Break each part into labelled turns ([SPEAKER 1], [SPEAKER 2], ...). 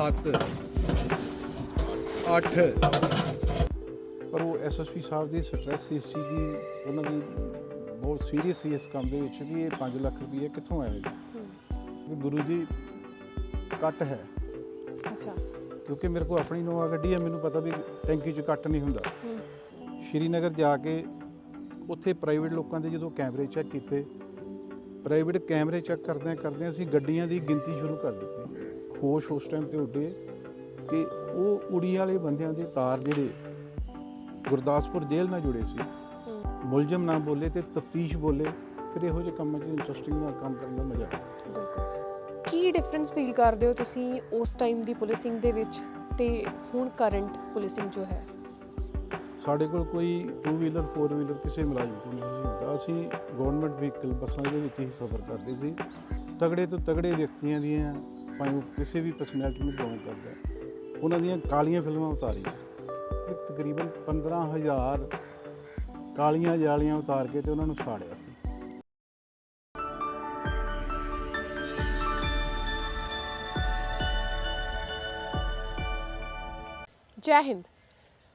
[SPEAKER 1] 7 8
[SPEAKER 2] ਪਰ ਉਹ ਐਸਐਸਪੀ ਸਾਹਿਬ ਦੀ ਸਟ੍ਰੈਸ ਇਸ ਚੀਜ਼ ਦੀ ਉਹਨਾਂ ਦੀ ਬਹੁਤ ਸੀਰੀਅਸ ਸੀ ਇਸ ਕੰਮ ਦੇ ਵਿੱਚ ਵੀ ਇਹ 5 ਲੱਖ ਰੁਪਏ ਕਿੱਥੋਂ ਆਇਆ ਜੀ ਗੁਰੂ ਜੀ ਕੱਟ ਹੈ।
[SPEAKER 3] ਅੱਛਾ।
[SPEAKER 2] ਕਿਉਂਕਿ ਮੇਰੇ ਕੋਲ ਆਪਣੀ ਨੋਵਾ ਗੱਡੀ ਹੈ ਮੈਨੂੰ ਪਤਾ ਵੀ ਟੈਂਕੀ 'ਚ ਕੱਟ ਨਹੀਂ ਹੁੰਦਾ। ਸ਼੍ਰੀਨਗਰ ਜਾ ਕੇ ਉੱਥੇ ਪ੍ਰਾਈਵੇਟ ਲੋਕਾਂ ਦੇ ਜਦੋਂ ਕੈਮਰੇ ਚੈੱਕ ਕੀਤੇ ਪ੍ਰਾਈਵੇਟ ਕੈਮਰੇ ਚੈੱਕ ਕਰਦਿਆਂ ਕਰਦਿਆਂ ਅਸੀਂ ਗੱਡੀਆਂ ਦੀ ਗਿਣਤੀ ਸ਼ੁਰੂ ਕਰ ਦਿੱਤੀ। ਹੋਸ਼ ਉਸ ਟਾਈਮ ਤੇ ਉੱਡੇ ਕਿ ਉਹ ਉੜੀ ਵਾਲੇ ਬੰਦਿਆਂ ਦੇ ਤਾਰ ਜਿਹੜੇ ਗੁਰਦਾਸਪੁਰ ਜੇਲ੍ਹ ਨਾਲ ਜੁੜੇ ਸੀ। ਮੁਲਜ਼ਮ ਨਾ ਬੋਲੇ ਤੇ ਤਫਤੀਸ਼ ਬੋਲੇ ਫਿਰ ਇਹੋ ਜਿਹੇ ਕੰਮਾਂ 'ਚ ਇੰਟਰਸਟਿੰਗ ਨਾਲ ਕੰਮ ਕਰਨ ਦਾ ਮਜ਼ਾ ਆਉਂਦਾ
[SPEAKER 3] ਕੀ ਡਿਫਰੈਂਸ ਫੀਲ ਕਰਦੇ ਹੋ ਤੁਸੀਂ ਉਸ ਟਾਈਮ ਦੀ ਪੁਲਿਸਿੰਗ ਦੇ ਵਿੱਚ ਤੇ ਹੁਣ ਕਰੰਟ ਪੁਲਿਸਿੰਗ ਜੋ ਹੈ?
[SPEAKER 2] ਸਾਡੇ ਕੋਲ ਕੋਈ 2 ਵੀਲਰ 4 ਵੀਲਰ ਕਿਸੇ ਮੁਲਾਜ਼ਮ ਕੋਲ ਨਹੀਂ ਸੀ ਹੁੰਦਾ। ਅਸੀਂ ਗਵਰਨਮੈਂਟ ਵਹੀਕਲ ਬੱਸਾਂ ਦੇ ਵਿੱਚ ਹੀ ਸਫ਼ਰ ਕਰਦੇ ਸੀ। ਤਗੜੇ ਤੋਂ ਤਗੜੇ ਵਿਅਕਤੀਆਂ ਦੀਆਂ ਭਾਵੇਂ ਉਹ ਕਿਸੇ ਵੀ ਪਰਸਨੈਲਿਟੀ ਨੂੰ ਬਿਲੋਂਗ ਕਰਦਾ ਹੈ, ਉਹਨਾਂ ਦੀਆਂ ਕਾਲੀਆਂ ਫਿਲਮਾਂ ਉਤਾਰੀਆਂ। ਤਕਰੀਬਨ 15000 ਕਾਲੀਆਂ ਜਾਲੀਆਂ ਉਤਾਰ ਕੇ ਤੇ ਉਹਨਾਂ ਨੂੰ ਸਾੜਿਆ ਸੀ।
[SPEAKER 3] ਜੈ ਹਿੰਦ।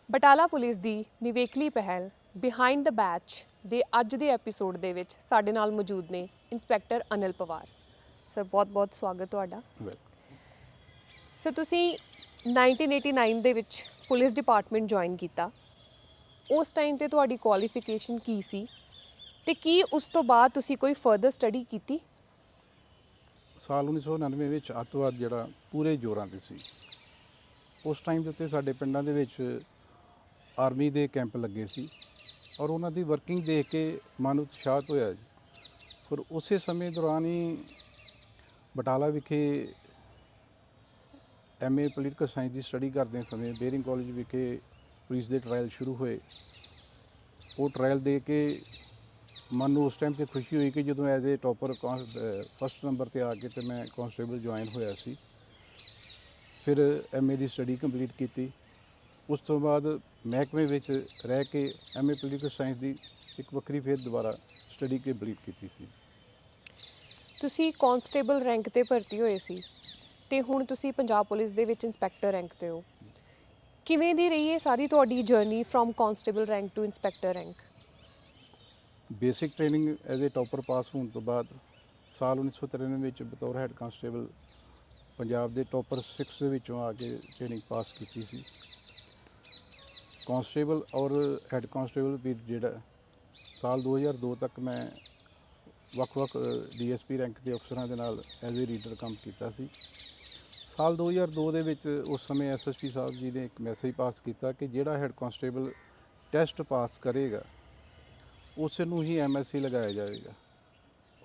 [SPEAKER 3] ਬਟਾਲਾ ਪੁਲਿਸ ਦੀ ਨਿਵੇਕਲੀ ਪਹਿਲ ਬਿਹਾਈਂਡ ਦ ਬੈਚ ਦੇ ਅੱਜ ਦੇ ਐਪੀਸੋਡ ਦੇ ਵਿੱਚ ਸਾਡੇ ਨਾਲ ਮੌਜੂਦ ਨੇ ਇੰਸਪੈਕਟਰ ਅਨਿਲ ਪਵਾਰ। ਸਰ ਬਹੁਤ-ਬਹੁਤ ਸਵਾਗਤ ਤੁਹਾਡਾ। ਸਰ ਤੁਸੀਂ 1989 ਦੇ ਵਿੱਚ ਪੁਲਿਸ ਡਿਪਾਰਟਮੈਂਟ ਜੁਆਇਨ ਕੀਤਾ। ਉਸ ਟਾਈਮ ਤੇ ਤੁਹਾਡੀ ਕੁਆਲੀਫਿਕੇਸ਼ਨ ਕੀ ਸੀ? ਤੇ ਕੀ ਉਸ ਤੋਂ ਬਾਅਦ ਤੁਸੀਂ ਕੋਈ ਫਰਦਰ ਸਟੱਡੀ ਕੀਤੀ?
[SPEAKER 2] ਸਾਲ 1999 ਵਿੱਚ ਅੱਤਵਾਦ ਜਿਹੜਾ ਪੂਰੇ ਜ਼ੋਰਾਂ ਤੇ ਸੀ। ਉਸ ਟਾਈਮ ਦੇ ਉੱਤੇ ਸਾਡੇ ਪਿੰਡਾਂ ਦੇ ਵਿੱਚ ਆਰਮੀ ਦੇ ਕੈਂਪ ਲੱਗੇ ਸੀ ਔਰ ਉਹਨਾਂ ਦੀ ਵਰਕਿੰਗ ਦੇਖ ਕੇ ਮਨ ਉਤਸ਼ਾਹਤ ਹੋਇਆ। ਜੀ ਫਿਰ ਉਸੇ ਸਮੇਂ ਦੌਰਾਨ ਹੀ ਬਟਾਲਾ ਵਿਖੇ ਐਮਏ ਪੋਲੀਟੀਕਲ ਸਾਇੰਸ ਦੀ ਸਟੱਡੀ ਕਰਦੇ ਸਮੇਂ ਬੇਰਿੰਗ ਕਾਲਜ ਵਿਖੇ ਪੁਲਿਸ ਦੇ ਟ੍ਰਾਇਲ ਸ਼ੁਰੂ ਹੋਏ। ਉਹ ਟ੍ਰਾਇਲ ਦੇ ਕੇ ਮਨ ਨੂੰ ਉਸ ਟਾਈਮ ਤੇ ਖੁਸ਼ੀ ਹੋਈ ਕਿ ਜਦੋਂ as a topper first number ਤੇ ਆ ਕੇ ਤੇ ਮੈਂ ਕਾਂਸਟੇਬਲ ਜੁਆਇਨ ਹੋਇਆ ਸੀ। ਫਿਰ ਐਮਏ ਦੀ ਸਟੱਡੀ ਕੰਪਲੀਟ ਕੀਤੀ। ਉਸ ਤੋਂ ਬਾਅਦ ਮਹਿਕਮੇ ਵਿੱਚ ਰਹਿ ਕੇ ਐਮਏ ਪੋਲੀਟੀਕਲ ਸਾਇੰਸ ਦੀ ਇੱਕ ਵੱਖਰੀ ਫੇਰ ਦੁਬਾਰਾ ਸਟੱਡੀ ਕੰਪਲੀਟ ਕੀਤੀ ਸੀ।
[SPEAKER 3] ਤੁਸੀਂ ਕਾਂਸਟੇਬਲ ਰੈਂਕ ਤੇ ਭਰਤੀ ਹੋਏ ਸੀ ਤੇ ਹੁਣ ਤੁਸੀਂ ਪੰਜਾਬ ਪੁਲਿਸ ਦੇ ਵਿੱਚ ਇੰਸਪੈਕਟਰ ਰੈਂਕ ਤੇ ਹੋ। ਕਿਵੇਂ ਦੀ ਰਹੀ ਹੈ ਸਾਰੀ ਤੁਹਾਡੀ journey from constable rank to inspector rank?
[SPEAKER 2] Basic training as a topper pass ਹੋਣ ਤੋਂ ਬਾਅਦ ਸਾਲ 1993 ਵਿੱਚ ਬਤੌਰ ਹੈੱਡ ਕਾਂਸਟੇਬਲ ਪੰਜਾਬ ਦੇ ਟੌਪਰ 6 ਦੇ ਵਿੱਚੋਂ ਆ ਕੇ ਟ੍ਰੇਨਿੰਗ ਪਾਸ ਕੀਤੀ ਸੀ। ਕਾਂਸਟੇਬਲ ਔਰ ਹੈੱਡ ਕਾਂਸਟੇਬਲ ਵੀ ਜਿਹੜਾ, ਸਾਲ 2002 ਤੱਕ ਮੈਂ ਵੱਖ-ਵੱਖ ਡੀਐਸਪੀ ਰੈਂਕ ਦੇ ਅਫਸਰਾਂ ਦੇ ਨਾਲ ਐਜ਼ ਏ ਰੀਡਰ ਕੰਮ ਕੀਤਾ ਸੀ। ਸਾਲ 2002 ਦੇ ਵਿੱਚ ਉਸ ਸਮੇਂ ਐਸਐਸਪੀ ਸਾਹਿਬ ਜੀ ਨੇ ਇੱਕ ਮੈਸੇਜ ਪਾਸ ਕੀਤਾ ਕਿ ਜਿਹੜਾ ਹੈੱਡ ਕਾਂਸਟੇਬਲ ਟੈਸਟ ਪਾਸ ਕਰੇਗਾ ਉਸ ਨੂੰ ਹੀ ਐਮਐਸਸੀ ਲਗਾਇਆ ਜਾਵੇਗਾ।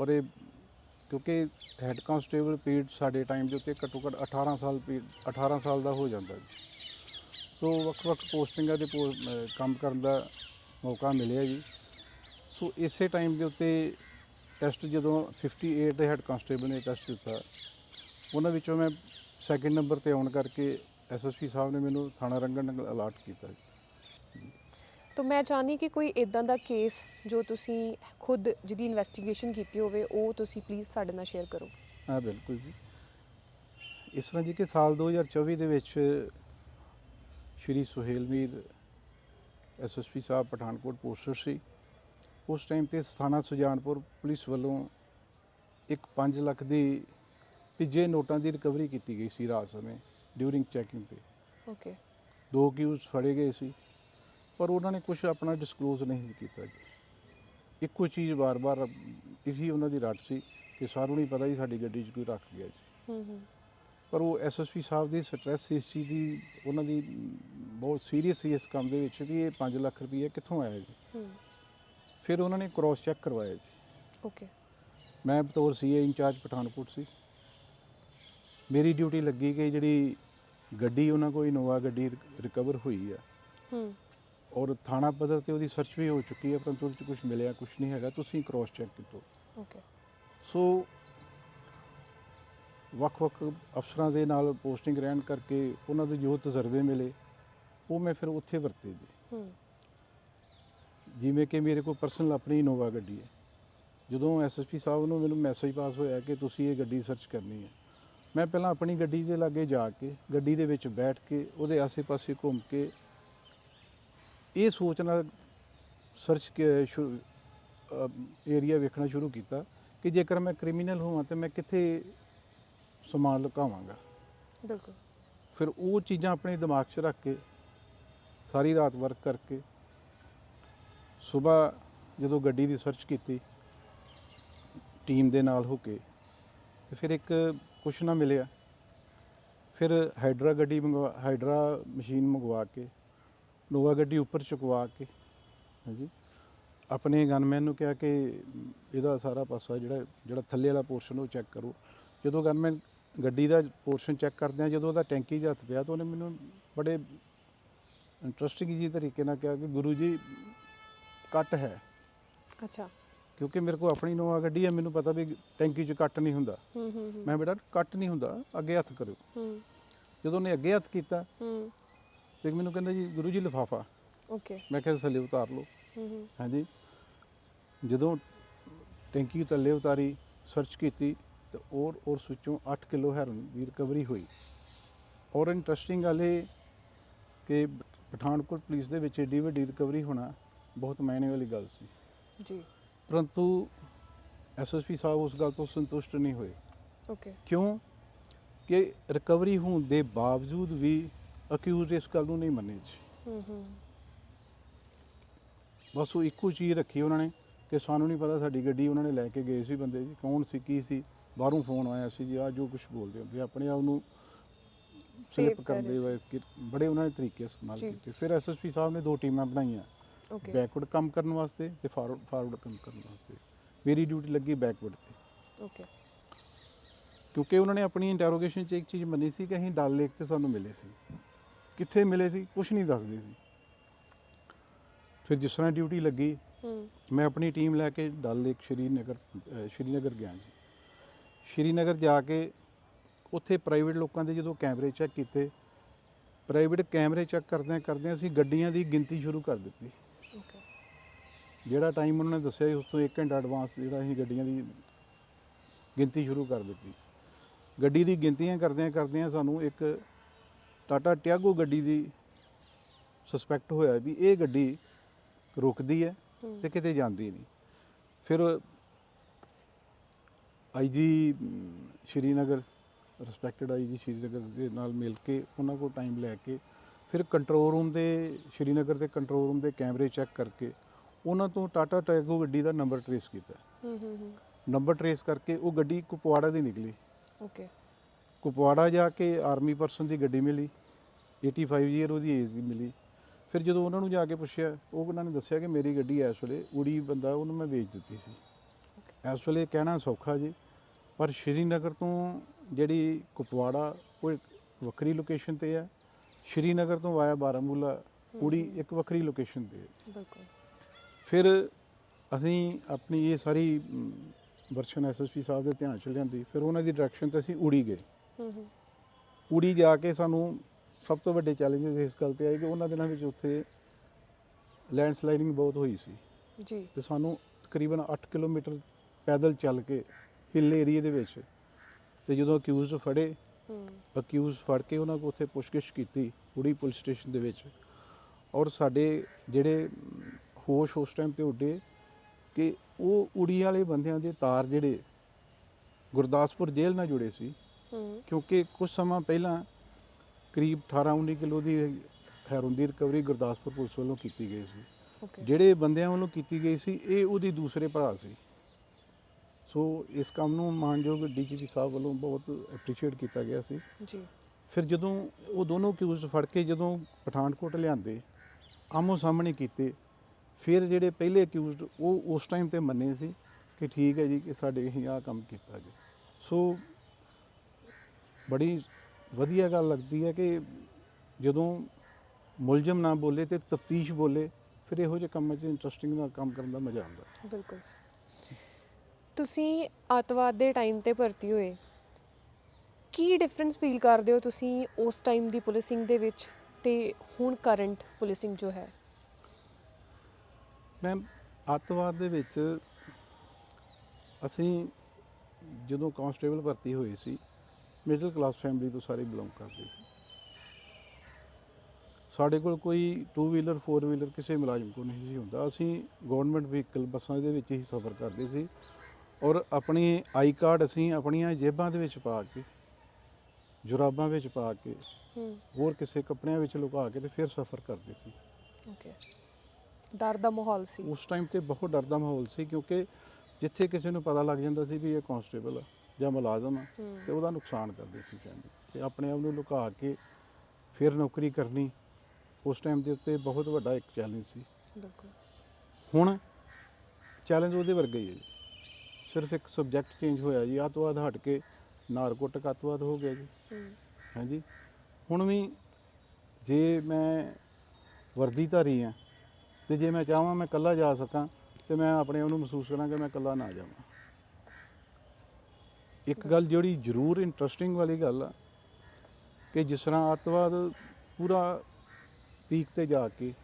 [SPEAKER 2] ਔਰ ਇਹ, ਕਿਉਂਕਿ ਹੈੱਡ ਕਾਂਸਟੇਬਲ ਪੀਰੀਅਡ ਸਾਡੇ ਟਾਈਮ ਦੇ ਉੱਤੇ ਘੱਟੋ ਘੱਟ 18 ਸਾਲ ਪੀਰੀਅਡ 18 ਸਾਲ ਦਾ ਹੋ ਜਾਂਦਾ ਜੀ। ਸੋ ਵੱਖ-ਵੱਖ ਪੋਸਟਿੰਗਾਂ ਦੇ ਪੋ- ਕੰਮ ਕਰਨ ਦਾ ਮੌਕਾ ਮਿਲਿਆ ਜੀ। ਸੋ ਇਸੇ ਟਾਈਮ ਦੇ ਉੱਤੇ ਟੈਸਟ ਜਦੋਂ 58 ਹੈੱਡ ਕਾਂਸਟੇਬਲ ਨੇ ਟੈਸਟ ਦਿੱਤਾ ਉਹਨਾਂ ਵਿੱਚੋਂ ਮੈਂ ਸੈਕਿੰਡ ਨੰਬਰ ਤੇ ਆਉਣ ਕਰਕੇ ਐਸਐਸਪੀ ਸਾਹਿਬ ਨੇ ਮੈਨੂੰ ਥਾਣਾ ਰੰਗਣ ਨਾਲ ਅਲਾਟ ਕੀਤਾ।
[SPEAKER 3] ਤਾਂ ਮੈਂ ਚਾਹਨੀ ਕਿ ਕੋਈ ਇਦਾਂ ਦਾ ਕੇਸ ਜੋ ਤੁਸੀਂ ਖੁਦ ਜਿਹਦੀ ਇਨਵੈਸਟੀਗੇਸ਼ਨ ਕੀਤੀ ਹੋਵੇ ਉਹ ਤੁਸੀਂ ਪਲੀਜ਼ ਸਾਡੇ ਨਾਲ ਸ਼ੇਅਰ ਕਰੋ।
[SPEAKER 2] ਹਾਂ ਬਿਲਕੁਲ ਜੀ। ਇਸ ਤਰ੍ਹਾਂ ਜੀ ਕਿ ਸਾਲ 2024 ਦੇ ਵਿੱਚ ਸ਼੍ਰੀ ਸੁਹੇਲ ਮੀਰ ਐਸਐਸਪੀ ਸਾਹਿਬ ਪਠਾਨਕੋਟ ਪੋਸਟਰ ਸੀ। ਉਸ ਟਾਈਮ ਤੇ ਥਾਣਾ ਸੁਜਾਨਪੁਰ ਪੁਲਿਸ ਵੱਲੋਂ ਇੱਕ 5 ਲੱਖ ਦੀ ਭਿੱਜੇ ਨੋਟਾਂ ਦੀ ਰਿਕਵਰੀ ਕੀਤੀ ਗਈ ਸੀ ਰਾਤ ਸਮੇਂ ਡਿਊਰਿੰਗ ਚੈਕਿੰਗ ਤੇ।
[SPEAKER 3] ਓਕੇ
[SPEAKER 2] ਦੋ ਕਿਊਜ਼ ਫੜੇ ਗਏ ਸੀ ਪਰ ਉਹਨਾਂ ਨੇ ਕੁਝ ਆਪਣਾ ਡਿਸਕਲੋਜ਼ ਨਹੀਂ ਕੀਤਾ ਜੀ। ਇੱਕੋ ਚੀਜ਼ ਵਾਰ-ਵਾਰ ਇਹੀ ਉਹਨਾਂ ਦੀ ਰੱਟ ਸੀ ਕਿ ਸਾਰੂ ਨਹੀਂ ਪਤਾ ਜੀ ਸਾਡੀ ਗੱਡੀ 'ਚ ਕੋਈ ਰੱਖ ਗਿਆ ਜੀ।
[SPEAKER 3] ਹੂੰ ਹੂੰ।
[SPEAKER 2] ਪਰ ਉਹ ਐਸਐਸਪੀ ਸਾਹਿਬ ਦੀ ਸਟ੍ਰੈਸ ਇਸ ਚੀਜ਼ ਦੀ ਉਹਨਾਂ ਦੀ ਬਹੁਤ ਸੀਰੀਅਸ ਸੀ ਇਸ ਕੰਮ ਦੇ ਵਿੱਚ ਵੀ ਇਹ 5 ਲੱਖ ਰੁਪਏ ਕਿੱਥੋਂ ਆਇਆ ਜੀ।
[SPEAKER 3] ਹੂੰ।
[SPEAKER 2] ਫਿਰ ਉਹਨਾਂ ਨੇ ਕ੍ਰਾਸ ਚੈੱਕ ਕਰਵਾਇਆ ਜੀ।
[SPEAKER 3] ਓਕੇ
[SPEAKER 2] ਮੈਂ ਬਤੌਰ ਸੀਏ ਇੰਚਾਰਜ ਪਠਾਨਕੋਟ ਸੀ। ਮੇਰੀ ਡਿਊਟੀ ਲੱਗੀ ਕਿ ਜਿਹੜੀ ਗੱਡੀ ਉਹਨਾਂ ਕੋਲ ਇਨੋਵਾ ਗੱਡੀ ਰਿਕਵਰ ਹੋਈ ਆ।
[SPEAKER 3] ਹੂੰ।
[SPEAKER 2] ਔਰ ਥਾਣਾ ਪੱਧਰ ਤੇ ਉਹਦੀ ਸਰਚ ਵੀ ਹੋ ਚੁੱਕੀ ਹੈ ਪਰੰਤੂ ਉਹਦੇ ਚ ਕੁਝ ਮਿਲਿਆ ਕੁਝ ਨਹੀਂ ਹੈਗਾ ਤੁਸੀਂ ਕ੍ਰਾਸ ਚੈੱਕ ਕੀਤਾ।
[SPEAKER 3] ਓਕੇ
[SPEAKER 2] ਸੋ ਵੱਖ-ਵੱਖ ਅਫਸਰਾਂ ਦੇ ਨਾਲ ਪੋਸਟਿੰਗ ਰਹਿਣ ਕਰਕੇ ਉਹਨਾਂ ਦੇ ਜੋ ਤਜਰਬੇ ਮਿਲੇ ਉਹ ਮੈਂ ਫਿਰ ਉੱਥੇ ਵਰਤੇ ਜੀ।
[SPEAKER 3] ਹੂੰ।
[SPEAKER 2] ਜਿਵੇਂ ਕਿ ਮੇਰੇ ਕੋਲ ਪਰਸਨਲ ਆਪਣੀ ਇਨੋਵਾ ਗੱਡੀ ਹੈ। ਜਦੋਂ ਐਸਐਸਪੀ ਸਾਹਿਬ ਨੂੰ ਮੈਨੂੰ ਮੈਸੇਜ ਪਾਸ ਹੋਇਆ ਕਿ ਤੁਸੀਂ ਇਹ ਗੱਡੀ ਸਰਚ ਕਰਨੀ ਹੈ ਮੈਂ ਪਹਿਲਾਂ ਆਪਣੀ ਗੱਡੀ ਦੇ ਲਾਗੇ ਜਾ ਕੇ ਗੱਡੀ ਦੇ ਵਿੱਚ ਬੈਠ ਕੇ ਉਹਦੇ ਆਸੇ-ਪਾਸੇ ਘੁੰਮ ਕੇ ਇਹ ਸੋਚਣਾ ਸਰਚ ਏਰੀਆ ਵੇਖਣਾ ਸ਼ੁਰੂ ਕੀਤਾ ਕਿ ਜੇਕਰ ਮੈਂ ਕ੍ਰਿਮੀਨਲ ਹੋਵਾਂ ਤੇ ਮੈਂ ਕਿੱਥੇ ਸਮਾਨ ਲੁਕਾਵਾਂਗਾ।
[SPEAKER 3] ਬਿਲਕੁਲ।
[SPEAKER 2] ਫਿਰ ਉਹ ਚੀਜ਼ਾਂ ਆਪਣੇ ਦਿਮਾਗ 'ਚ ਰੱਖ ਕੇ ਸਾਰੀ ਰਾਤ ਵਰਕ ਕਰਕੇ ਸਵੇਰ ਜਦੋਂ ਗੱਡੀ ਦੀ ਸਰਚ ਕੀਤੀ ਟੀਮ ਦੇ ਨਾਲ ਹੋ ਕੇ, ਤੇ ਫਿਰ ਇੱਕ ਕੁਛ ਨਾ ਮਿਲਿਆ। ਫਿਰ ਹਾਈਡਰਾ ਗੱਡੀ ਮੰਗਵਾ ਹਾਈਡਰਾ ਮਸ਼ੀਨ ਮੰਗਵਾ ਕੇ ਨੋਵਾ ਗੱਡੀ ਉੱਪਰ ਚੁਕਵਾ ਕੇ, ਹਾਂਜੀ। ਆਪਣੇ ਗਨਮੈਨ ਨੂੰ ਕਿਹਾ ਕਿ ਇਹਦਾ ਸਾਰਾ ਪਾਸਾ ਜਿਹੜਾ ਜਿਹੜਾ ਥੱਲੇ ਵਾਲਾ ਪੋਰਸ਼ਨ ਉਹ ਚੈੱਕ ਕਰੋ। ਜਦੋਂ ਗਨਮੈਨ ਗੱਡੀ ਦਾ ਪੋਰਸ਼ਨ ਚੈੱਕ ਕਰਦੇ ਆ, ਜਦੋਂ ਉਹਦਾ ਟੈਂਕੀ 'ਚ ਹੱਥ ਪਿਆ, ਤਾਂ ਉਹਨੇ ਮੈਨੂੰ ਬੜੇ ਇੰਟਰਸਟਿੰਗ ਜੀ ਤਰੀਕੇ ਨਾਲ ਕਿਹਾ ਕਿ ਗੁਰੂ ਜੀ ਕੱਟ ਹੈ।
[SPEAKER 3] ਅੱਛਾ।
[SPEAKER 2] ਕਿਉਂਕਿ ਮੇਰੇ ਕੋਲ ਆਪਣੀ ਨੋਵਾ ਗੱਡੀ ਹੈ ਮੈਨੂੰ ਪਤਾ ਵੀ ਟੈਂਕੀ 'ਚ ਕੱਟ ਨਹੀਂ ਹੁੰਦਾ।
[SPEAKER 3] ਹੂੰ ਹੂੰ ਹੂੰ,
[SPEAKER 2] ਮੈਂ ਬੇਟਾ ਕੱਟ ਨਹੀਂ ਹੁੰਦਾ ਅੱਗੇ ਹੱਥ ਕਰੋ
[SPEAKER 3] ਹੂੰ।
[SPEAKER 2] ਜਦੋਂ ਉਹਨੇ ਅੱਗੇ ਹੱਥ ਕੀਤਾ
[SPEAKER 3] ਹੂੰ।
[SPEAKER 2] ਤੇ ਮੈਨੂੰ ਕਹਿੰਦਾ ਜੀ ਗੁਰੂ ਜੀ ਲਿਫਾਫਾ।
[SPEAKER 3] ਓਕੇ।
[SPEAKER 2] ਮੈਂ ਕਿਹਾ ਥੱਲੇ ਉਤਾਰ ਲਓ।
[SPEAKER 3] ਹੂੰ ਹੂੰ।
[SPEAKER 2] ਹਾਂਜੀ। ਜਦੋਂ ਟੈਂਕੀ ਥੱਲੇ ਉਤਾਰੀ ਸਰਚ ਕੀਤੀ ਤੇ ਔਰ ਉਸ ਵਿੱਚੋਂ 8 ਕਿਲੋ ਹੈਰੋਇਨ ਦੀ ਰਿਕਵਰੀ ਹੋਈ। ਔਰ ਇੰਟਰਸਟਿੰਗ ਗੱਲ ਇਹ ਕਿ ਪਠਾਨਕੋਟ ਪੁਲਿਸ ਦੇ ਵਿੱਚ ਏਡੀ ਵੱਡੀ ਰਿਕਵਰੀ ਹੋਣਾ ਬਹੁਤ ਮਾਇਨੇ ਵਾਲੀ ਗੱਲ ਸੀ।
[SPEAKER 3] ਜੀ।
[SPEAKER 2] ਪਰੰਤੂ ਐਸਐਸਪੀ ਸਾਹਿਬ ਉਸ ਗੱਲ ਤੋਂ ਸੰਤੁਸ਼ਟ ਨਹੀਂ ਹੋਏ।
[SPEAKER 3] ਓਕੇ
[SPEAKER 2] ਕਿਉਂ? ਕਿ ਰਿਕਵਰੀ ਹੋਣ ਦੇ ਬਾਵਜੂਦ ਵੀ ਅਕਿਊਜ਼ ਇਸ ਗੱਲ ਨੂੰ ਨਹੀਂ ਮੰਨੇ ਜੀ
[SPEAKER 3] ਹੂੰ ਹੂੰ।
[SPEAKER 2] ਬਸ ਉਹ ਇੱਕੋ ਚੀਜ਼ ਰੱਖੀ ਉਹਨਾਂ ਨੇ ਕਿ ਸਾਨੂੰ ਨਹੀਂ ਪਤਾ ਸਾਡੀ ਗੱਡੀ ਉਹਨਾਂ ਨੇ ਲੈ ਕੇ ਗਏ ਸੀ ਬੰਦੇ ਜੀ ਕੌਣ ਸੀ ਕੀ ਸੀ ਬਾਹਰੋਂ ਫੋਨ ਆਇਆ ਸੀ ਜੀ ਆ ਜੋ ਕੁਝ ਬੋਲਦੇ ਹੁੰਦੇ ਆਪਣੇ ਆਪ ਨੂੰ
[SPEAKER 3] ਕਰ
[SPEAKER 2] ਕਰਦੇ ਹੋਏ ਕਿ ਬੜੇ ਉਹਨਾਂ ਨੇ ਤਰੀਕੇ ਇਸਤੇਮਾਲ। ਕੀਤੇ। ਫਿਰ ਐਸਐਸਪੀ ਸਾਹਿਬ ਨੇ ਦੋ ਟੀਮਾਂ ਬਣਾਈਆਂ। ਬੈਕਵਰਡ ਕੰਮ ਕਰਨ ਵਾਸਤੇ ਤੇ ਫਾਰਵਰਡ ਫਾਰਵਰਡ ਕੰਮ ਕਰਨ ਵਾਸਤੇ। ਮੇਰੀ ਡਿਊਟੀ ਲੱਗੀ ਬੈਕਵਰਡ ਤੇ।
[SPEAKER 3] ਓਕੇ
[SPEAKER 2] ਕਿਉਂਕਿ ਉਹਨਾਂ ਨੇ ਆਪਣੀ ਇੰਟਰੋਗੇਸ਼ਨ 'ਚ ਇੱਕ ਚੀਜ਼ ਮੰਨੀ ਸੀ ਕਿ ਅਸੀਂ ਡਲ ਲੇਕ ਤੇ ਸਾਨੂੰ ਮਿਲੇ ਸੀ। ਕਿੱਥੇ ਮਿਲੇ ਸੀ? ਕੁਝ ਨਹੀਂ ਦੱਸਦੇ ਸੀ। ਫਿਰ ਜਿਸ ਤਰ੍ਹਾਂ ਡਿਊਟੀ ਲੱਗੀ ਮੈਂ ਆਪਣੀ ਟੀਮ ਲੈ ਕੇ ਡਲ ਲੇਕ ਸ਼੍ਰੀਨਗਰ ਸ਼੍ਰੀਨਗਰ ਗਿਆ ਜੀ। ਸ਼੍ਰੀਨਗਰ ਜਾ ਕੇ ਉੱਥੇ ਪ੍ਰਾਈਵੇਟ ਲੋਕਾਂ ਦੇ ਜਦੋਂ ਕੈਮਰੇ ਚੈੱਕ ਕੀਤੇ ਪ੍ਰਾਈਵੇਟ ਕੈਮਰੇ ਚੈੱਕ ਕਰਦਿਆਂ ਕਰਦਿਆਂ ਅਸੀਂ ਗੱਡੀਆਂ ਦੀ ਗਿਣਤੀ ਸ਼ੁਰੂ ਕਰ ਦਿੱਤੀ।
[SPEAKER 3] ਓਕੇ
[SPEAKER 2] ਜਿਹੜਾ ਟਾਈਮ ਉਹਨਾਂ ਨੇ ਦੱਸਿਆ ਸੀ, ਉਸ ਤੋਂ 1 ਘੰਟਾ ਐਡਵਾਂਸ ਜਿਹੜਾ ਅਸੀਂ ਗੱਡੀਆਂ ਦੀ ਗਿਣਤੀ ਸ਼ੁਰੂ ਕਰ ਦਿੱਤੀ। ਗੱਡੀ ਦੀ ਗਿਣਤੀਆਂ ਕਰਦਿਆਂ ਕਰਦਿਆਂ ਸਾਨੂੰ ਇੱਕ ਟਾਟਾ ਟਿਆਗੋ ਗੱਡੀ ਦੀ ਸਸਪੈਕਟ ਹੋਇਆ ਵੀ ਇਹ ਗੱਡੀ ਰੁਕਦੀ ਹੈ
[SPEAKER 3] ਹੂੰ।
[SPEAKER 2] ਤੇ ਕਿਤੇ ਜਾਂਦੀ ਨਹੀਂ। ਫਿਰ IG Srinagar respected IG Srinagar ਦੇ ਨਾਲ ਮਿਲ ਕੇ ਉਹਨਾਂ ਕੋਲ ਟਾਈਮ ਲੈ ਕੇ ਫਿਰ ਕੰਟਰੋਲ ਰੂਮ ਦੇ ਸ਼੍ਰੀਨਗਰ ਦੇ ਕੰਟਰੋਲ ਰੂਮ ਦੇ ਕੈਮਰੇ ਚੈੱਕ ਕਰਕੇ ਉਹਨਾਂ ਤੋਂ ਟਾਟਾ ਟੈਗੋ ਗੱਡੀ ਦਾ ਨੰਬਰ ਟਰੇਸ ਕੀਤਾ।
[SPEAKER 3] ਹੂੰ ਹੂੰ ਹੂੰ।
[SPEAKER 2] ਨੰਬਰ ਟਰੇਸ ਕਰਕੇ ਉਹ ਗੱਡੀ ਕੁਪਵਾੜਾ ਦੀ ਨਿਕਲੀ।
[SPEAKER 3] ਓਕੇ
[SPEAKER 2] ਕੁਪਵਾੜਾ ਜਾ ਕੇ ਆਰਮੀ ਪਰਸਨ ਦੀ ਗੱਡੀ ਮਿਲੀ 85 ਈਅਰ ਉਹਦੀ ਏਜ ਦੀ ਮਿਲੀ। ਫਿਰ ਜਦੋਂ ਉਹਨਾਂ ਨੂੰ ਜਾ ਕੇ ਪੁੱਛਿਆ ਉਹ ਉਹਨਾਂ ਨੇ ਦੱਸਿਆ ਕਿ ਮੇਰੀ ਗੱਡੀ ਇਸ ਵੇਲੇ ਉੜੀ ਬੰਦਾ ਉਹਨੂੰ ਮੈਂ ਵੇਚ ਦਿੱਤੀ ਸੀ। ਇਸ ਵੇਲੇ ਕਹਿਣਾ ਸੌਖਾ ਜੀ ਪਰ ਸ਼੍ਰੀਨਗਰ ਤੋਂ ਜਿਹੜੀ ਕੁਪਵਾੜਾ ਉਹ ਇੱਕ ਵੱਖਰੀ ਲੋਕੇਸ਼ਨ ਤੇ ਹੈ। ਸ਼੍ਰੀਨਗਰ ਤੋਂ ਵਾਇਆ ਬਾਰਾਮੂਲਾ ਉੜੀ ਇੱਕ ਵੱਖਰੀ ਲੋਕੇਸ਼ਨ ਤੇ।
[SPEAKER 3] ਬਿਲਕੁਲ।
[SPEAKER 2] ਫਿਰ ਅਸੀਂ ਆਪਣੀ ਇਹ ਸਾਰੀ ਵਰਸ਼ਨ ਐਸਐਸਪੀ ਸਾਹਿਬ ਦੇ ਧਿਆਨ ਚ ਲਿਆਂਦੀ। ਫਿਰ ਉਹਨਾਂ ਦੀ ਡਾਇਰੈਕਸ਼ਨ ਤੇ ਅਸੀਂ ਉੜੀ ਗਏ।
[SPEAKER 3] ਹੂੰ ਹੂੰ।
[SPEAKER 2] ਉੜੀ ਜਾ ਕੇ ਸਾਨੂੰ ਸਭ ਤੋਂ ਵੱਡੇ ਚੈਲੰਜਸ ਇਸ ਗੱਲ ਤੇ ਆਏ ਕਿ ਉਹਨਾਂ ਦਿਨਾਂ ਵਿੱਚ ਉੱਥੇ ਲੈਂਡ ਸਲਾਈਡਿੰਗ ਬਹੁਤ ਹੋਈ ਸੀ।
[SPEAKER 3] ਜੀ।
[SPEAKER 2] ਤੇ ਸਾਨੂੰ ਤਕਰੀਬਨ 8 ਕਿਲੋਮੀਟਰ ਪੈਦਲ ਚੱਲ ਕੇ ਹਿੱਲ ਏਰੀਏ ਦੇ ਵਿੱਚ ਤੇ ਜਦੋਂ ਅਕਿਊਜ਼ਡ ਫੜੇ ਅਕਿਊਜ਼ ਫੜ ਕੇ ਉਹਨਾਂ ਕੋਲ ਉੱਥੇ ਪੁੱਛਗਿੱਛ ਕੀਤੀ ਉੜੀ ਪੁਲਿਸ ਸਟੇਸ਼ਨ ਦੇ ਵਿੱਚ। ਔਰ ਸਾਡੇ ਜਿਹੜੇ ਹੋਸ਼ ਉਸ ਟਾਈਮ ਤੇ ਉੱਡੇ ਕਿ ਉਹ ਉੜੀ ਵਾਲੇ ਬੰਦਿਆਂ ਦੇ ਤਾਰ ਜਿਹੜੇ ਗੁਰਦਾਸਪੁਰ ਜੇਲ੍ਹ ਨਾਲ ਜੁੜੇ ਸੀ। ਕਿਉਂਕਿ ਕੁਝ ਸਮਾਂ ਪਹਿਲਾਂ ਕਰੀਬ 18 19 ਕਿਲੋ ਦੀ ਹੈਰੋਨ ਦੀ ਰਿਕਵਰੀ ਗੁਰਦਾਸਪੁਰ ਪੁਲਿਸ ਵੱਲੋਂ ਕੀਤੀ ਗਈ ਸੀ। ਜਿਹੜੇ ਬੰਦਿਆਂ ਵੱਲੋਂ ਕੀਤੀ ਗਈ ਸੀ ਇਹ ਉਹਦੀ ਦੂਸਰੇ ਭਰਾ ਸੀ। ਸੋ ਇਸ ਕੰਮ ਨੂੰ ਮਾਨਯੋਗ ਡੀਜੀਪੀ ਸਾਹਿਬ ਵੱਲੋਂ ਬਹੁਤ ਐਪਰੀਸ਼ੀਏਟ ਕੀਤਾ ਗਿਆ ਸੀ।
[SPEAKER 3] ਜੀ।
[SPEAKER 2] ਫਿਰ ਜਦੋਂ ਉਹ ਦੋਨੋਂ ਅਕਿਊਜ਼ਡ ਫੜ ਕੇ ਜਦੋਂ ਪਠਾਨਕੋਟ ਲਿਆਂਦੇ ਆਮੋ ਸਾਹਮਣੇ ਕੀਤੇ ਫਿਰ ਜਿਹੜੇ ਪਹਿਲੇ ਅਕਿਊਜ਼ਡ ਉਹ ਉਸ ਟਾਈਮ ਤੇ ਮੰਨੇ ਸੀ ਕਿ ਠੀਕ ਹੈ ਜੀ ਕਿ ਸਾਡੇ ਅਸੀਂ ਆਹ ਕੰਮ ਕੀਤਾ ਜੀ। ਸੋ ਬੜੀ ਵਧੀਆ ਗੱਲ ਲੱਗਦੀ ਹੈ ਕਿ ਜਦੋਂ ਮੁਲਜ਼ਮ ਨਾ ਬੋਲੇ ਤੇ ਤਫਤੀਸ਼ ਬੋਲੇ ਫਿਰ ਇਹੋ ਜਿਹੇ ਕੰਮਾਂ 'ਚ ਇੰਟਰਸਟਿੰਗ ਨਾਲ ਕੰਮ ਕਰਨ ਦਾ ਮਜ਼ਾ ਆਉਂਦਾ।
[SPEAKER 3] ਬਿਲਕੁਲ। ਤੁਸੀਂ ਅੱਤਵਾਦ ਦੇ ਟਾਈਮ ਤੇ ਭਰਤੀ ਹੋਏ, ਕੀ ਡਿਫਰੈਂਸ ਫੀਲ ਕਰਦੇ ਹੋ ਤੁਸੀਂ ਉਸ ਟਾਈਮ ਦੀ ਪੁਲਿਸਿੰਗ ਦੇ ਵਿੱਚ ਤੇ ਹੁਣ ਕਰੰਟ ਪੁਲਿਸਿੰਗ ਜੋ ਹੈ?
[SPEAKER 2] ਮੈਂ ਅੱਤਵਾਦ ਦੇ ਵਿੱਚ ਅਸੀਂ ਜਦੋਂ ਕਾਂਸਟੇਬਲ ਭਰਤੀ ਹੋਏ ਸੀ ਮਿਡਲ ਕਲਾਸ ਫੈਮਿਲੀ ਤੋਂ ਸਾਰੇ ਬਿਲੋਂਗ ਕਰਦੇ ਸੀ। ਸਾਡੇ ਕੋਲ ਕੋਈ 2 ਵੀਲਰ 4 ਵੀਲਰ ਕਿਸੇ ਮੁਲਾਜ਼ਮ ਕੋਲ ਨਹੀਂ ਸੀ ਹੁੰਦਾ। ਅਸੀਂ ਗਵਰਨਮੈਂਟ ਵਹੀਕਲ ਬੱਸਾਂ ਦੇ ਵਿੱਚ ਹੀ ਸਫ਼ਰ ਕਰਦੇ ਸੀ। ਔਰ ਆਪਣੀ ਆਈ ਕਾਰਡ ਅਸੀਂ ਆਪਣੀਆਂ ਜੇਬਾਂ ਦੇ ਵਿੱਚ ਪਾ ਕੇ ਜੁਰਾਬਾਂ ਵਿੱਚ ਪਾ ਕੇ
[SPEAKER 3] ਹੂੰ।
[SPEAKER 2] ਹੋਰ ਕਿਸੇ ਕੱਪੜਿਆਂ ਵਿੱਚ ਲੁਕਾ ਕੇ ਤੇ ਫਿਰ ਸਫ਼ਰ ਕਰਦੇ ਸੀ।
[SPEAKER 3] ਓਕੇ ਡਰ ਦਾ ਮਾਹੌਲ ਸੀ।
[SPEAKER 2] ਉਸ ਟਾਈਮ ਤੇ ਬਹੁਤ ਡਰ ਦਾ ਮਾਹੌਲ ਸੀ ਕਿਉਂਕਿ ਜਿੱਥੇ ਕਿਸੇ ਨੂੰ ਪਤਾ ਲੱਗ ਜਾਂਦਾ ਸੀ ਵੀ ਇਹ ਕਾਂਸਟੇਬਲ ਆ ਜਾਂ ਮੁਲਾਜ਼ਮ ਆ
[SPEAKER 3] ਹੂੰ।
[SPEAKER 2] ਤੇ ਉਹਦਾ ਨੁਕਸਾਨ ਕਰਦੇ ਸੀ ਫੈਮਿਲੀ ਤੇ ਆਪਣੇ ਆਪ ਨੂੰ ਲੁਕਾ ਕੇ ਫਿਰ ਨੌਕਰੀ ਕਰਨੀ ਉਸ ਟਾਈਮ ਦੇ ਉੱਤੇ ਬਹੁਤ ਵੱਡਾ ਇੱਕ ਚੈਲੰਜ ਸੀ।
[SPEAKER 3] ਬਿਲਕੁਲ।
[SPEAKER 2] ਹੁਣ ਚੈਲੰਜ ਉਹਦੇ ਵਰਗਾ ਹੀ ਹੈ ਜੀ। ਸਿਰਫ ਇੱਕ ਸਬਜੈਕਟ ਚੇਂਜ ਹੋਇਆ ਜੀ ਅੱਤਵਾਦ ਹਟ ਕੇ ਨਾਰਕੋਟਿਕ ਅੱਤਵਾਦ ਹੋ ਗਿਆ ਜੀ।
[SPEAKER 3] ਹੂੰ।
[SPEAKER 2] ਹਾਂਜੀ। ਹੁਣ ਵੀ ਜੇ ਮੈਂ ਵਰਦੀਧਾਰੀ ਆ ਤੇ ਜੇ ਮੈਂ ਚਾਹਾਂ ਮੈਂ ਇਕੱਲਾ ਜਾ ਸਕਾਂ ਤੇ ਮੈਂ ਆਪਣੇ ਆਪ ਨੂੰ ਮਹਿਸੂਸ ਕਰਾਂ ਕਿ ਮੈਂ ਇਕੱਲਾ ਨਾ ਜਾਵਾਂ। ਇੱਕ ਗੱਲ ਜਿਹੜੀ ਜ਼ਰੂਰ ਇੰਟਰਸਟਿੰਗ ਵਾਲੀ ਗੱਲ ਆ ਕਿ ਜਿਸ ਤਰ੍ਹਾਂ ਅੱਤਵਾਦ ਪੂਰਾ ਪੀਕ ਤੇ ਜਾ ਕੇ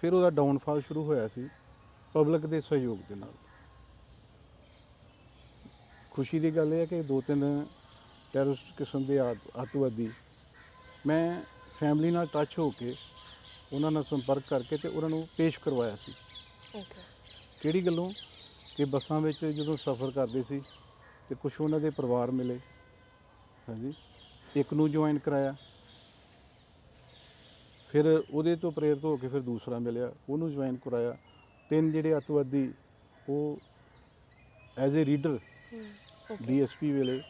[SPEAKER 2] ਫਿਰ ਉਹਦਾ ਡਾਊਨਫਾਲ ਸ਼ੁਰੂ ਹੋਇਆ ਸੀ ਪਬਲਿਕ ਦੇ ਸਹਿਯੋਗ ਦੇ ਨਾਲ। ਖੁਸ਼ੀ ਦੀ ਗੱਲ ਇਹ ਹੈ ਕਿ ਦੋ ਤਿੰਨ ਟੈਰਰਿਸਟ ਕਿਸਮ ਦੇ ਆਤ- ਅੱਤਵਾਦੀ ਮੈਂ ਫੈਮਿਲੀ ਨਾਲ ਟੱਚ ਹੋ ਕੇ ਉਹਨਾਂ ਨਾਲ ਸੰਪਰਕ ਕਰਕੇ ਤੇ ਉਹਨਾਂ ਨੂੰ ਪੇਸ਼ ਕਰਵਾਇਆ ਸੀ।
[SPEAKER 3] ਓਕੇ
[SPEAKER 2] ਕਿਹੜੀ ਗੱਲੋਂ? ਕਿ ਬੱਸਾਂ ਵਿੱਚ ਜਦੋਂ ਸਫ਼ਰ ਕਰਦੇ ਸੀ ਤੇ ਕੁਝ ਉਹਨਾਂ ਦੇ ਪਰਿਵਾਰ ਮਿਲੇ ਹਾਂਜੀ ਇੱਕ ਨੂੰ ਜੁਆਇਨ ਕਰਾਇਆ ਫਿਰ ਉਹਦੇ ਤੋਂ ਪ੍ਰੇਰਿਤ ਹੋ ਕੇ ਫਿਰ ਦੂਸਰਾ ਮਿਲਿਆ ਉਹਨੂੰ ਜੁਆਇਨ ਕਰਾਇਆ। ਤਿੰਨ ਜਿਹੜੇ ਅੱਤਵਾਦੀ ਉਹ ਐਜ਼ ਅ ਰੀਡਰ ਡੀਐਸਪੀ ਵੇਲੇ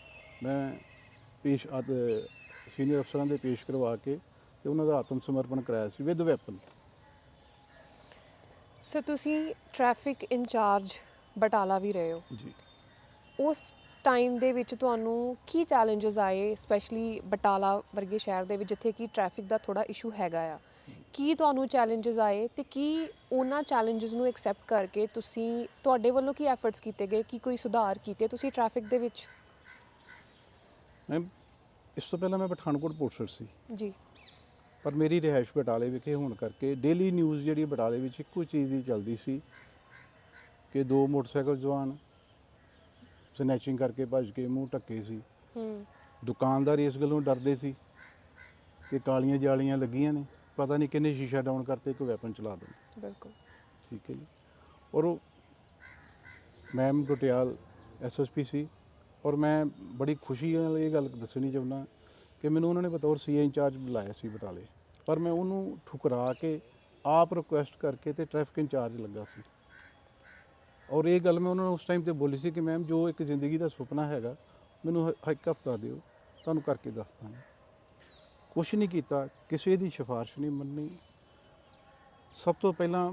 [SPEAKER 2] ਮੈਂ ਪੇਸ਼ ਅਦ ਸੀਨੀਅਰ ਅਫਸਰਾਂ ਦੇ ਪੇਸ਼ ਕਰਵਾ ਕੇ ਤੇ ਉਹਨਾਂ ਦਾ ਆਤਮ ਸਮਰਪਣ ਕਰਾਇਆ ਸੀ ਵਿਦ ਵੈਪਨ।
[SPEAKER 3] ਸੋ ਤੁਸੀਂ ਟ੍ਰੈਫਿਕ ਇੰਚਾਰਜ ਬਟਾਲਾ ਵੀ ਰਹੇ ਹੋ।
[SPEAKER 2] ਜੀ।
[SPEAKER 3] ਉਸ ਟਾਈਮ ਦੇ ਵਿੱਚ ਤੁਹਾਨੂੰ ਕੀ ਚੈਲੰਜਸ ਆਏ ਸਪੈਸ਼ਲੀ ਬਟਾਲਾ ਵਰਗੇ ਸ਼ਹਿਰ ਦੇ ਵਿੱਚ ਜਿੱਥੇ ਕਿ ਟ੍ਰੈਫਿਕ ਦਾ ਥੋੜਾ ਇਸ਼ੂ ਹੈਗਾ ਆ? ਕੀ ਤੁਹਾਨੂੰ ਚੈਲੰਜਸ ਆਏ ਤੇ ਕੀ ਉਹਨਾਂ ਚੈਲੰਜਸ ਨੂੰ ਐਕਸੈਪਟ ਕਰਕੇ ਤੁਸੀਂ ਤੁਹਾਡੇ ਵੱਲੋਂ ਕੀ ਐਫਰਟਸ ਕੀਤੇ ਗਏ ਕੀ ਕੋਈ ਸੁਧਾਰ ਕੀਤੇ ਤੁਸੀਂ ਟ੍ਰੈਫਿਕ ਦੇ ਵਿੱਚ?
[SPEAKER 2] ਮੈਂ ਇਸ ਤੋਂ ਪਹਿਲਾਂ ਮੈਂ ਪਠਾਨਕੋਟ ਪੋਸਟਰ ਸੀ।
[SPEAKER 3] ਜੀ।
[SPEAKER 2] ਪਰ ਮੇਰੀ ਰਿਹਾਇਸ਼ ਬਟਾਲੇ ਵਿਖੇ ਹੋਣ ਕਰਕੇ ਡੇਲੀ ਨਿਊਜ਼ ਜਿਹੜੀ ਬਟਾਲੇ ਵਿੱਚ ਇੱਕੋ ਚੀਜ਼ ਦੀ ਚੱਲਦੀ ਸੀ ਕਿ ਦੋ ਮੋਟਰਸਾਈਕਲ ਜਵਾਨ ਸਨੈਚਿੰਗ ਕਰਕੇ ਭੱਜ ਕੇ ਮੂੰਹ ਢੱਕੇ ਸੀ।
[SPEAKER 3] ਹੂੰ।
[SPEAKER 2] ਦੁਕਾਨਦਾਰ ਇਸ ਗੱਲੋਂ ਡਰਦੇ ਸੀ ਕਿ ਕਾਲੀਆਂ ਜਾਲੀਆਂ ਲੱਗੀਆਂ ਨੇ। ਪਤਾ ਨਹੀਂ ਕਿੰਨੇ ਸ਼ੀਸ਼ਾ ਡਾਊਨ ਕਰਤੇ ਕੋਈ ਵੈਪਨ ਚਲਾ ਦੇਣ
[SPEAKER 3] ਬਿਲਕੁਲ।
[SPEAKER 2] ਠੀਕ ਹੈ ਜੀ। ਔਰ ਉਹ ਮੈਮ ਗੁਟਿਆਲ ਐਸਐਸਪੀ ਸੀ। ਔਰ ਮੈਂ ਬੜੀ ਖੁਸ਼ੀ ਨਾਲ ਇਹ ਗੱਲ ਦੱਸਣੀ ਚਾਹੁੰਦਾ ਕਿ ਮੈਨੂੰ ਉਹਨਾਂ ਨੇ ਬਤੌਰ ਸੀਏ ਇੰਚਾਰਜ ਬੁਲਾਇਆ ਸੀ ਬਟਾਲੇ। ਪਰ ਮੈਂ ਉਹਨੂੰ ਠੁਕਰਾ ਕੇ ਆਪ ਰਿਕੁਐਸਟ ਕਰਕੇ ਤੇ ਟ੍ਰੈਫਿਕ ਇੰਚਾਰਜ ਲੱਗਾ ਸੀ। ਔਰ ਇਹ ਗੱਲ ਮੈਂ ਉਹਨਾਂ ਨੂੰ ਉਸ ਟਾਈਮ ਤੇ ਬੋਲੀ ਸੀ ਕਿ ਮੈਮ ਜੋ ਇੱਕ ਜ਼ਿੰਦਗੀ ਦਾ ਸੁਪਨਾ ਹੈਗਾ ਮੈਨੂੰ ਹ- ਇੱਕ ਹਫਤਾ ਦਿਓ ਤੁਹਾਨੂੰ ਕਰਕੇ ਦੱਸ ਦਾਂਗਾ। ਕੁਛ ਨਹੀਂ ਕੀਤਾ, ਕਿਸੇ ਦੀ ਸਿਫਾਰਿਸ਼ ਨਹੀਂ ਮੰਨੀ। ਸਭ ਤੋਂ ਪਹਿਲਾਂ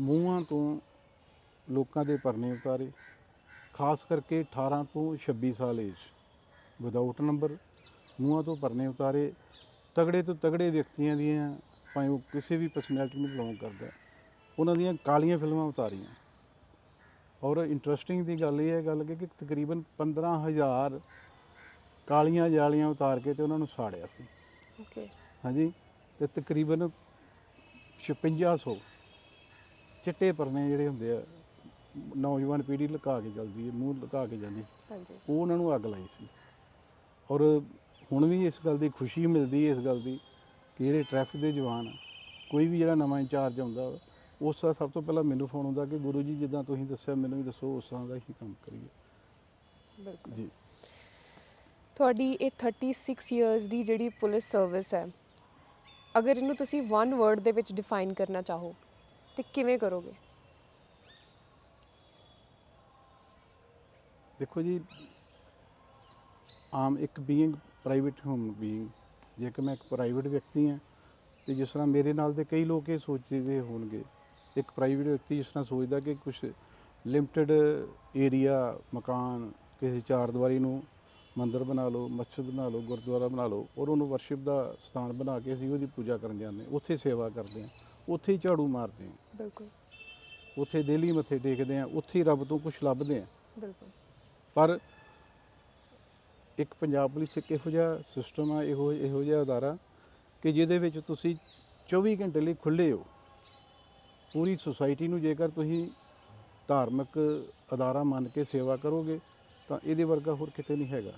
[SPEAKER 2] ਮੂੰਹਾਂ ਤੋਂ ਲੋਕਾਂ ਦੇ ਪਰਨੇ ਉਤਾਰੇ, ਖਾਸ ਕਰਕੇ 18 ਤੋਂ 26 ਸਾਲ ਏਜ ਵਿਦਆਊਟ ਨੰਬਰ ਮੂੰਹਾਂ ਤੋਂ ਪਰਨੇ ਉਤਾਰੇ। ਤਗੜੇ ਤੋਂ ਤਗੜੇ ਵਿਅਕਤੀਆਂ ਦੀਆਂ ਭਾਵੇਂ ਉਹ ਕਿਸੇ ਵੀ ਪਰਸਨੈਲਿਟੀ ਨੂੰ ਬਿਲੋਂਗ ਕਰਦਾ, ਉਹਨਾਂ ਦੀਆਂ ਕਾਲੀਆਂ ਫਿਲਮਾਂ ਉਤਾਰੀਆਂ। ਔਰ ਇੰਟਰਸਟਿੰਗ ਦੀ ਗੱਲ ਇਹ ਹੈ, ਗੱਲ ਕਿ ਕਿ ਤਕਰੀਬਨ 15000 ਕਾਲੀਆਂ ਜਾਲੀਆਂ ਉਤਾਰ ਕੇ ਤੇ ਉਹਨਾਂ ਨੂੰ ਸਾੜਿਆ ਸੀ।
[SPEAKER 3] ਓਕੇ
[SPEAKER 2] ਹਾਂਜੀ ਤੇ ਤਕਰੀਬਨ 5600 ਚਿੱਟੇ ਪਰਨੇ ਜਿਹੜੇ ਹੁੰਦੇ ਆ ਨੌਜਵਾਨ ਪੀੜ੍ਹੀ ਲੁਕਾ ਕੇ ਜਲਦੀ ਹੈ ਮੂੰਹ ਲੁਕਾ ਕੇ ਜਾਂਦੀ
[SPEAKER 3] ਹਾਂਜੀ।
[SPEAKER 2] ਉਹ ਉਹਨਾਂ ਨੂੰ ਅੱਗ ਲਾਈ ਸੀ। ਔਰ ਹੁਣ ਵੀ ਇਸ ਗੱਲ ਦੀ ਖੁਸ਼ੀ ਮਿਲਦੀ ਹੈ ਇਸ ਗੱਲ ਦੀ ਕਿ ਜਿਹੜੇ ਟ੍ਰੈਫਿਕ ਦੇ ਜਵਾਨ ਆ ਕੋਈ ਵੀ ਜਿਹੜਾ ਨਵਾਂ ਇੰਚਾਰਜ ਆਉਂਦਾ ਉਸ ਦਾ ਸਭ ਤੋਂ ਪਹਿਲਾਂ ਮੈਨੂੰ ਫੋਨ ਆਉਂਦਾ ਕਿ ਗੁਰੂ ਜੀ ਜਿੱਦਾਂ ਤੁਸੀਂ ਦੱਸਿਆ ਮੈਨੂੰ ਵੀ ਦੱਸੋ ਉਸ ਤਰ੍ਹਾਂ ਦਾ ਹੀ ਕੰਮ ਕਰੀਏ।
[SPEAKER 3] ਬਿਲਕੁਲ।
[SPEAKER 2] ਜੀ।
[SPEAKER 3] ਤੁਹਾਡੀ ਇਹ 36 ਇਅਰਸ ਦੀ ਜਿਹੜੀ ਪੁਲਿਸ ਸਰਵਿਸ ਹੈ, ਅਗਰ ਇਹਨੂੰ ਤੁਸੀਂ ਵਨ ਵਰਡ ਦੇ ਵਿੱਚ ਡਿਫਾਈਨ ਕਰਨਾ ਚਾਹੋ, ਤੇ ਕਿਵੇਂ ਕਰੋਗੇ?
[SPEAKER 2] ਦੇਖੋ ਜੀ, ਆਮ ਇੱਕ ਬੀਇੰਗ ਪ੍ਰਾਈਵੇਟ ਹਿਊਮਨ ਬੀਇੰਗ ਜੇਕਰ ਮੈਂ ਇੱਕ ਪ੍ਰਾਈਵੇਟ ਵਿਅਕਤੀ ਹਾਂ, ਤੇ ਜਿਸ ਤਰ੍ਹਾਂ ਮੇਰੇ ਨਾਲ ਦੇ ਕਈ ਲੋਕ ਇਹ ਸੋਚਦੇ ਹੋਣਗੇ, ਇੱਕ ਪ੍ਰਾਈਵੇਟ ਵਿਅਕਤੀ ਜਿਸ ਤਰ੍ਹਾਂ ਸੋਚਦਾ ਕਿ ਕੁਝ ਲਿਮਟਿਡ ਏਰੀਆ ਮਕਾਨ, ਕਿਸੇ ਚਾਰ ਦੀਵਾਰੀ ਨੂੰ ਮੰਦਿਰ ਬਣਾ ਲਓ ਮਸਜਿਦ ਬਣਾ ਲਓ ਗੁਰਦੁਆਰਾ ਬਣਾ ਲਓ ਔਰ ਉਹਨੂੰ ਵਰਸ਼ਿਪ ਦਾ ਸਥਾਨ ਬਣਾ ਕੇ ਅਸੀਂ ਉਹਦੀ ਪੂਜਾ ਕਰਨ ਜਾਂਦੇ ਹਾਂ ਉੱਥੇ ਸੇਵਾ ਕਰਦੇ ਹਾਂ ਉੱਥੇ ਹੀ ਝਾੜੂ ਮਾਰਦੇ ਹਾਂ।
[SPEAKER 3] ਬਿਲਕੁਲ।
[SPEAKER 2] ਉੱਥੇ ਡੇਲੀ ਮੱਥੇ ਟੇਕਦੇ ਹਾਂ ਉੱਥੇ ਹੀ ਰੱਬ ਤੋਂ ਕੁਝ ਲੱਭਦੇ ਹਾਂ।
[SPEAKER 3] ਬਿਲਕੁਲ।
[SPEAKER 2] ਪਰ ਇੱਕ ਪੰਜਾਬ ਪੁਲਿਸ ਇੱਕ ਇਹੋ ਜਿਹਾ ਸਿਸਟਮ ਆ ਇਹੋ ਇਹੋ ਜਿਹਾ ਅਦਾਰਾ ਕਿ ਜਿਹਦੇ ਵਿੱਚ ਤੁਸੀਂ 24 ਘੰਟੇ ਲਈ ਖੁੱਲੇ ਹੋ। ਪੂਰੀ ਸੁਸਾਇਟੀ ਨੂੰ ਜੇਕਰ ਤੁਸੀਂ ਧਾਰਮਿਕ ਅਦਾਰਾ ਮੰਨ ਕੇ ਸੇਵਾ ਕਰੋਗੇ ਤਾਂ ਇਹਦੇ ਵਰਗਾ ਹੋਰ ਕਿਤੇ ਨਹੀਂ ਹੈਗਾ।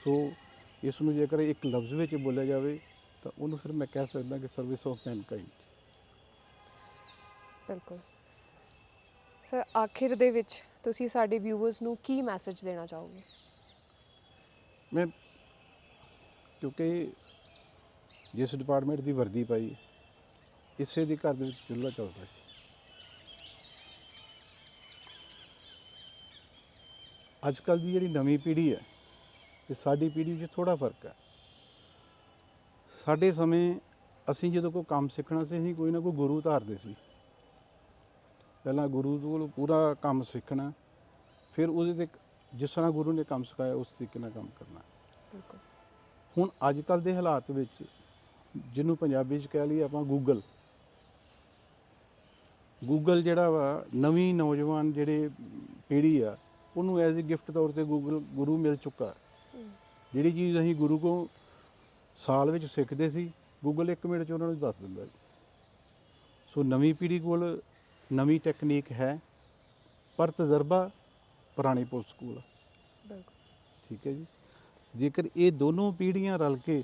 [SPEAKER 2] ਸੋ ਇਸ ਨੂੰ ਜੇਕਰ ਇੱਕ ਲਫ਼ਜ਼ ਵਿੱਚ ਬੋਲਿਆ ਜਾਵੇ ਤਾਂ ਉਹਨੂੰ ਫਿਰ ਮੈਂ ਕਹਿ ਸਕਦਾ ਕਿ ਸਰਵਿਸ ਆਫ ਮੈਨਕਾਈਂਡ
[SPEAKER 3] ਬਿਲਕੁਲ। ਸਰ ਆਖਿਰ ਦੇ ਵਿੱਚ ਤੁਸੀਂ ਸਾਡੇ ਵਿਊਅਰਸ ਨੂੰ ਕੀ ਮੈਸੇਜ ਦੇਣਾ ਚਾਹੋਗੇ?
[SPEAKER 2] ਮੈਂ ਕਿਉਂਕਿ ਜਿਸ ਡਿਪਾਰਟਮੈਂਟ ਦੀ ਵਰਦੀ ਪਾਈ ਇਸੇ ਦੇ ਘਰ ਦੇ ਵਿੱਚ ਚੁੱਲ੍ਹਾ ਚੱਲਦਾ ਜੀ ਅੱਜ ਕੱਲ ਦੀ ਜਿਹੜੀ ਨਵੀਂ ਪੀੜ੍ਹੀ ਹੈ ਤੇ ਸਾਡੀ ਪੀੜ੍ਹੀ ਵਿੱਚ ਥੋੜਾ ਫ਼ਰਕ ਹੈ। ਸਾਡੇ ਸਮੇਂ ਅਸੀਂ ਜਦੋਂ ਕੋਈ ਕੰਮ ਸਿੱਖਣਾ ਸੀ ਅਸੀਂ ਕੋਈ ਨਾ ਕੋਈ ਗੁਰੂ ਧਾਰਦੇ ਸੀ। ਪਹਿਲਾਂ ਗੁਰੂ ਕੋਲ ਪੂਰਾ ਕੰਮ ਸਿੱਖਣਾ ਫਿਰ ਉਹਦੇ ਤੇ ਜਿਸ ਤਰ੍ਹਾਂ ਗੁਰੂ ਨੇ ਕੰਮ ਸਿਖਾਇਆ ਉਸ ਤਰੀਕੇ ਨਾਲ ਕੰਮ ਕਰਨਾ।
[SPEAKER 3] ਬਿਲਕੁਲ।
[SPEAKER 2] ਹੁਣ ਅੱਜ ਕੱਲ ਦੇ ਹਾਲਾਤ ਵਿੱਚ ਜਿਹਨੂੰ ਪੰਜਾਬੀ 'ਚ ਕਹਿ ਲਈਏ ਆਪਾਂ ਗੂਗਲ ਗੂਗਲ ਜਿਹੜਾ ਵਾ ਨਵੀਂ ਨੌਜਵਾਨ ਜਿਹੜੇ ਪੀੜ੍ਹੀ ਆ ਉਹਨੂੰ ਐਜ਼ ਅ ਗਿਫਟ ਤੌਰ ਤੇ ਗੂਗਲ ਗੁਰੂ ਮਿਲ ਚੁੱਕਾ ਜਿਹੜੀ ਚੀਜ਼ ਅਸੀਂ ਗੁਰੂ ਕੋ ਸਾਲ ਵਿੱਚ ਸਿੱਖਦੇ ਸੀ ਗੂਗਲ 1 ਮਿੰਟ 'ਚ ਉਹਨਾਂ ਨੂੰ ਦੱਸ ਦਿੰਦਾ ਸੋ ਨਵੀਂ ਪੀੜ੍ਹੀ ਕੋਲ ਨਵੀਂ ਟੈਕਨੀਕ ਹੈ ਪਰ ਤਜਰਬਾ ਪੁਰਾਣੀ ਪੁਲਿਸ ਕੋਲ
[SPEAKER 3] ਬਿਲਕੁਲ।
[SPEAKER 2] ਠੀਕ ਹੈ ਜੀ। ਜੇਕਰ ਇਹ ਦੋਨੋਂ ਪੀੜ੍ਹੀਆਂ ਰਲ ਕੇ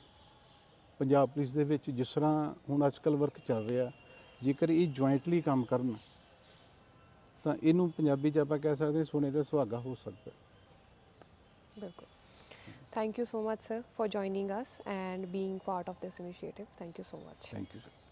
[SPEAKER 2] ਪੰਜਾਬ ਪੁਲਿਸ ਦੇ ਵਿੱਚ ਜਿਸ ਤਰ੍ਹਾਂ ਹੁਣ ਅੱਜਕੱਲ ਵਰਕ ਚੱਲ ਰਿਹਾ ਜੇਕਰ ਇਹ ਜੁਆਇੰਟਲੀ ਕੰਮ ਕਰਨ ਤਾਂ ਇਹਨੂੰ ਪੰਜਾਬੀ 'ਚ ਆਪਾਂ ਕਹਿ ਸਕਦੇ ਸੋਨੇ ਦਾ ਸੁਹਾਗਾ ਹੋ ਸਕਦਾ।
[SPEAKER 3] ਬਿਲਕੁਲ thank you so much sir for joining us and being part of this initiative thank you so much
[SPEAKER 2] thank you sir